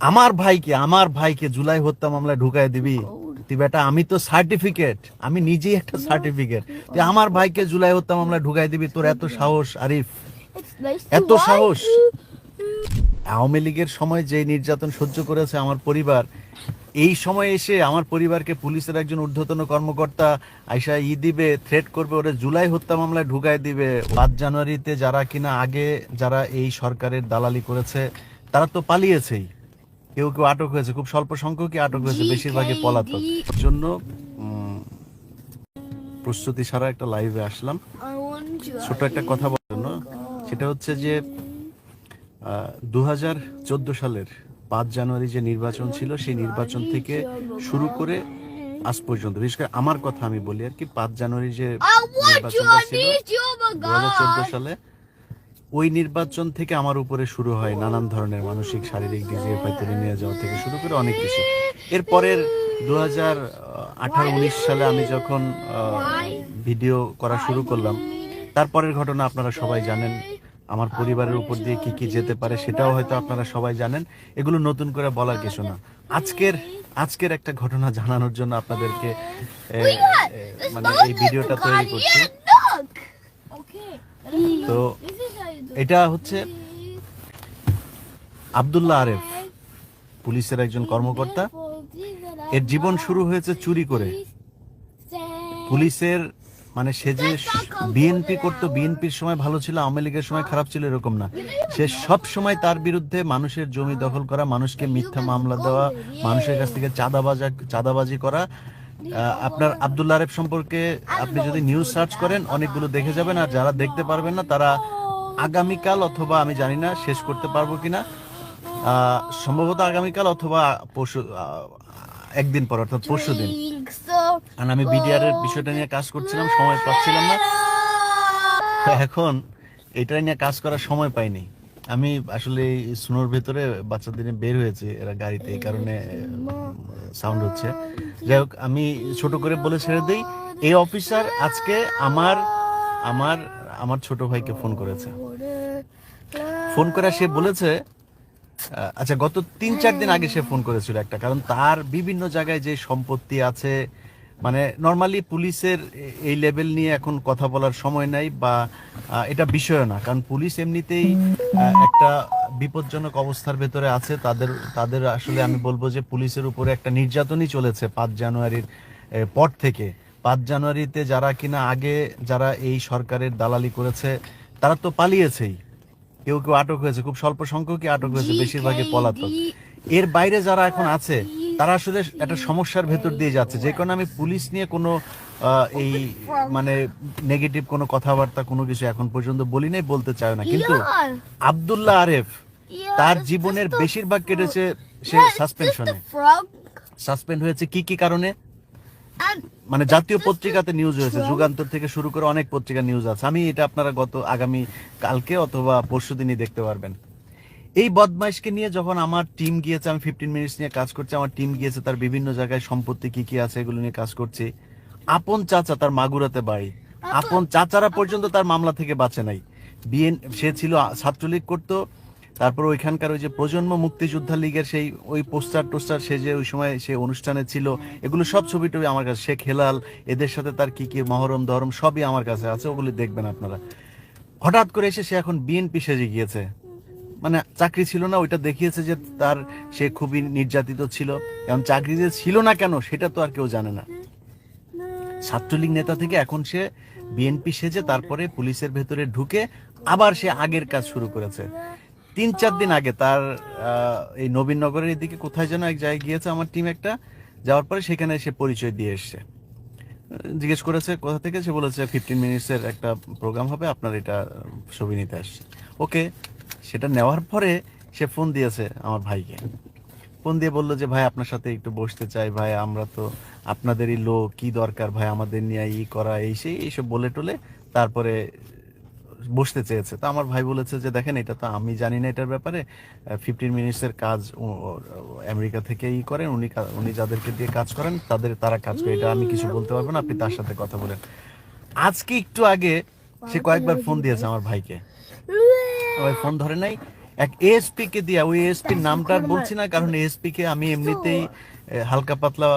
আমার ভাইকে আমার ভাইকে জুলাই হত্যা মামলায় ঢুকায় দিবি? তুই বেটা আমি তো সার্টিফিকেট আমি নিজেই একটা সার্টিফিকেট তুই আমার ভাইকে জুলাই হত্যা মামলায় ঢুকায় দিবি তোর এত সাহস আরিফ। এত সাহস। আওয়ামী লীগের সময় যে নির্যাতন সহ্য করেছে আমার পরিবার এই সময় এসে আমার পরিবারকে পুলিশের একজন ঊর্ধ্বতন কর্মকর্তা আইসা ই দিবে থ্রেট করবে ওরা জুলাই হত্যা মামলায় ঢুকায় দিবে। পাঁচ জানুয়ারিতে যারা কিনা আগে যারা এই সরকারের দালালি করেছে তারা তো পালিয়েছেই। কেউ কেউ আটক হয়েছে খুব স্বল্প সংখ্যকই আটক হয়েছে বেশিরভাগই পলাতক জন্য প্রস্তুতি ছাড়া একটা লাইভে আসলাম. ছোট একটা কথা বলার জন্য সেটা হচ্ছে যে দু হাজার চোদ্দ সালের পাঁচ জানুয়ারি যে নির্বাচন ছিল সেই নির্বাচন থেকে শুরু করে আজ পর্যন্ত বিশেষ করে আমার কথা আমি বলি আর কি পাঁচ জানুয়ারি যে. নির্বাচনটা ছিল. Oh দু হাজার চোদ্দ সালে ওই নির্বাচন থেকে আমার উপরে শুরু হয় নানান ধরনের মানসিক শারীরিক ডিজিএফআই তুলে নিয়ে যাওয়া থেকে শুরু করে অনেক কিছু। এরপরের দু হাজার আঠারো উনিশ সালে আমি যখন ভিডিও করা শুরু করলাম তারপরের ঘটনা আপনারা সবাই জানেন। আমার পরিবারের উপর দিয়ে কি কি যেতে পারে সেটাও হয়তো আপনারা সবাই জানেন। এগুলো নতুন করে বলার কিছু না। আজকের আজকের একটা ঘটনা জানানোর জন্য আপনাদেরকে মানে এই ভিডিওটা তৈরি করছি। তো এটা হচ্ছে আব্দুল্লাহ আরেফ, পুলিশের একজন কর্মকর্তা। এর জীবন শুরু হয়েছে চুরি করে। পুলিশের মানে সে যে বিএনপি করতো, বিএনপির সময় ভালো ছিল, আওয়ামী লীগের সময় খারাপ ছিল, এরকম না। সে সব সময় তার বিরুদ্ধে মানুষের জমি দখল করা, মানুষকে মিথ্যা মামলা দেওয়া, মানুষের কাছ থেকে চাঁদাবাজা, চাঁদাবাজি করা। আপনার আব্দুল্লাহ আরেফ সম্পর্কে আপনি যদি নিউজ সার্চ করেন, অনেকগুলো দেখে যাবেন, আর যারা দেখতে পারবেন না, তারা আগামীকাল অথবা আমি জানি না শেষ করতে পারব কিনা সম্ভবত আগামীকাল অথবা পরশু একদিন পর, অর্থাৎ পরশু দিন. কারণ আমি বিডিআর এর বিষয়টা নিয়ে কাজ করছিলাম, সময় পাচ্ছিলাম না। তো এখন এটা নিয়ে কাজ করার সময় পাইনি। আমি আসলে সুনোর ভেতরে বাচ্চাদের নিয়ে বের হয়েছে, এরা গাড়িতে এই কারণে সাউন্ড হচ্ছে। যাই হোক, আমি ছোট করে বলে ছেড়ে দিই, এই অফিসার আজকে আমার আমার আমার ছোট ভাইকে ফোন করেছে। ফোন করে সে বলেছে আচ্ছা গত তিন চার দিন আগে সে ফোন করেছিল একটা, কারণ তার বিভিন্ন জায়গায় যে সম্পত্তি আছে মানে নর্মালি পুলিশের এই লেভেল নিয়ে এখন কথা বলার সময় নাই বা এটা বিষয় না, কারণ পুলিশ এমনিতেই একটা বিপজ্জনক অবস্থার ভেতরে আছে, তাদের তাদের আসলে আমি বলব যে পুলিশের উপরে একটা নির্যাতনই চলেছে পাঁচ জানুয়ারির পর থেকে। পাঁচ জানুয়ারিতে যারা কিনা আগে যারা এই সরকারের দালালি করেছে তারা তো পালিয়েছেই। কেউ কেউ আটক হয়েছে খুব স্বল্প সংখ্যকই আটক হয়েছে বেশিরভাগই পলাতক। এর বাইরে যারা এখন আছে তারা আসলে একটা সমস্যার ভেতর দিয়ে যাচ্ছে। যে কারণে আমি পুলিশ নিয়ে কোনো এই মানে নেগেটিভ কোনো কথাবার্তা কোনো কিছু এখন পর্যন্ত বলি নাই বলতে চায় না। কিন্তু. আব্দুল্লাহ আরেফ তার জীবনের বেশিরভাগ কেটেছে সে? সাসপেনশনে সাসপেন্ড হয়েছে কি কি কারণে? মানে জাতীয় পত্রিকাতে নিউজ হয়েছে। যুগান্তর থেকে শুরু করে অনেক পত্রিকা নিউজ আছে। আমি এটা আপনারা গত আগামী কালকে অথবা পরশু দিনই দেখতে পারবেন। এই বদমাইশকে নিয়ে যখন আমার টিম গিয়েছে আমি ফিফটিন মিনিটস নিয়ে কাজ করছি আমার টিম গিয়েছে তার বিভিন্ন জায়গায় সম্পত্তি কি কি আছে এগুলো নিয়ে কাজ করছি। আপন চাচা তার মাগুরাতে বাড়ি। আপন চাচারা পর্যন্ত তার মামলা থেকে বাঁচে নাই। বিএন সে ছিল ছাত্রলীগ করতো তারপর ওইখানকার ওই যে প্রজন্ম মুক্তিযোদ্ধা লীগের সেই ওই পোস্টার টোস্টার সে যে ওই সময় সে অনুষ্ঠানে ছিল। এগুলো সব ছবি টবি আমার কাছে। শেখ হেলাল, এদের সাথে তার কি কি মহরম দহরম সবই আমার কাছে আছে, ওগুলি দেখবেন আপনারা। হঠাৎ করে এসে সে এখন বিএনপি সেজে গিয়েছে। মানে চাকরি ছিল না, ওইটা দেখিয়েছে যে তার সে খুবই নির্যাতিত ছিল। এখন চাকরি যে ছিল না কেন, সেটা তো আর কেউ জানে না। ছাত্রলীগ নেতা থেকে এখন সে বিএনপি সেজে তারপরে পুলিশের ভেতরে ঢুকে আবার সে আগের কাজ শুরু করেছে। তিন চার দিন আগে তার এই নবীনগরের এদিকে কোথায় যেন এক জায়গায় গিয়েছে আমার টিম একটা, যাওয়ার পরে সেখানে সে পরিচয় দিয়ে এসছে। জিজ্ঞেস করেছে কোথা থেকে? সে বলেছে ফিফটিন মিনিটসের একটা প্রোগ্রাম হবে, আপনার এটা ছবি নিতে আসছে। ওকে, সেটা নেওয়ার পরে সে ফোন দিয়েছে আমার ভাইকে। ফোন দিয়ে বলল যে, ভাই, আপনার সাথে একটু বসতে চাই, ভাই, আমরা তো আপনাদেরই লোক, কি দরকার? ভাই, আমাদের নিয়ে ই করা, এই সেই এইসব বলে টলে তারপরে বসতে চেয়েছে। তো আমার ভাই বলেছে যে, দেখেন, এটা তো আমি জানি না এটার ব্যাপারে। ফিফটিন মিনিটসের কাজ আমেরিকা থেকে ই করেন। উনি উনি যাদেরকে দিয়ে কাজ করেন, তাদের, তারা কাজ করে। এটা আমি কিছু বলতে পারব না, আপনি তার সাথে কথা বলেন। আজকে একটু আগে সে কয়েকবার ফোন দিয়েছে আমার ভাইকে। ফোন ধরে নাই। এক এএসপি কে দিয়া, ওই এএসপি নামটা আর বলছি না, কারণ এএসপি কে আমি এমনিতেই হালকা পাতলা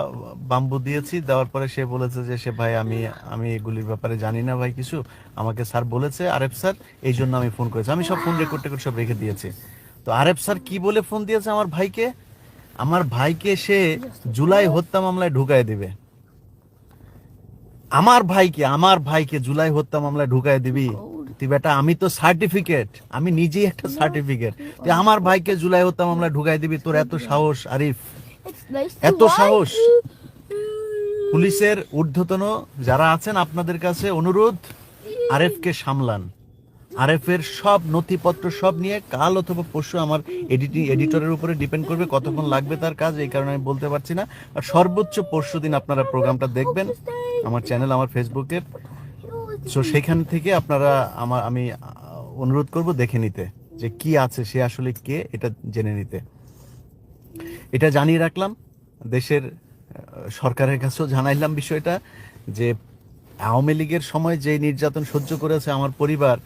বাম্বু দিয়েছি, দেওয়ার পরে সে বলেছে যে, সে ভাই আমি আমি এগুলির ব্যাপারে জানি না ভাই কিছু, আমাকে স্যার বলেছে, আরেফ স্যার, এই জন্য আমি ফোন করেছি। আমি সব ফোন রেকর্ড টেকর্ড সব রেখে দিয়েছি। তো আরেফ স্যার কি বলে ফোন দিয়েছে আমার ভাইকে? আমার ভাইকে সে জুলাই হত্যা মামলায় ঢুকায় দিবে। আমার ভাইকে আমার ভাইকে জুলাই হত্যা মামলায় ঢুকায় দিবি। তুই বেটা আমি তো সার্টিফিকেট আমি নিজেই একটা সার্টিফিকেট তুই আমার ভাইকে জুলাই হত্যা মামলায় ঢুকায় দিবি তোর এত সাহস আরিফ। এত সাহস। পুলিশের ঊর্ধ্বতন যারা আছেন আপনাদের কাছে অনুরোধ আরেফকে সামলান। আরেফের সব নথিপত্র সব নিয়ে কাল অথবা পরশু আমার এডিটিং এডিটরের উপরে ডিপেন্ড করবে কতক্ষণ লাগবে তার কাজ এই কারণে আমি বলতে পারছি না। আর সর্বোচ্চ পরশু দিন আপনারা প্রোগ্রামটা দেখবেন। আমার চ্যানেল আমার ফেসবুকে সো সেখান থেকে আপনারা আমার আমি অনুরোধ করব দেখে নিতে যে কি আছে সে আসলে কে এটা জেনে নিতে। এটা জানিয়ে রাখলাম। দেশের সরকারের কাছেও জানাইলাম বিষয়টা যে আওয়ামী লীগের সময় যে নির্যাতন সহ্য করেছে আমার পরিবার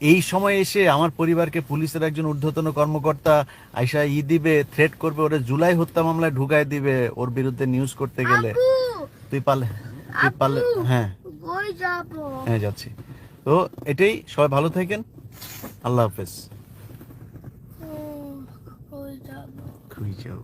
এই সময় এসে আমার পরিবারকে পুলিশের একজন ঊর্ধ্বতন কর্মকর্তা আইসা ই দিবে থ্রেট করবে ওরে জুলাই হত্যা মামলায় ঢুকায় দিবে ওর বিরুদ্ধে নিউজ করতে গেলে। তুই পারলে তুই পারলে হ্যাঁ। কই যাব। হ্যাঁ যাচ্ছি। তো এটাই সবাই ভালো থাকেন। আল্লাহ হাফেজ। ও, যাব যাব? খুঁজে যাও।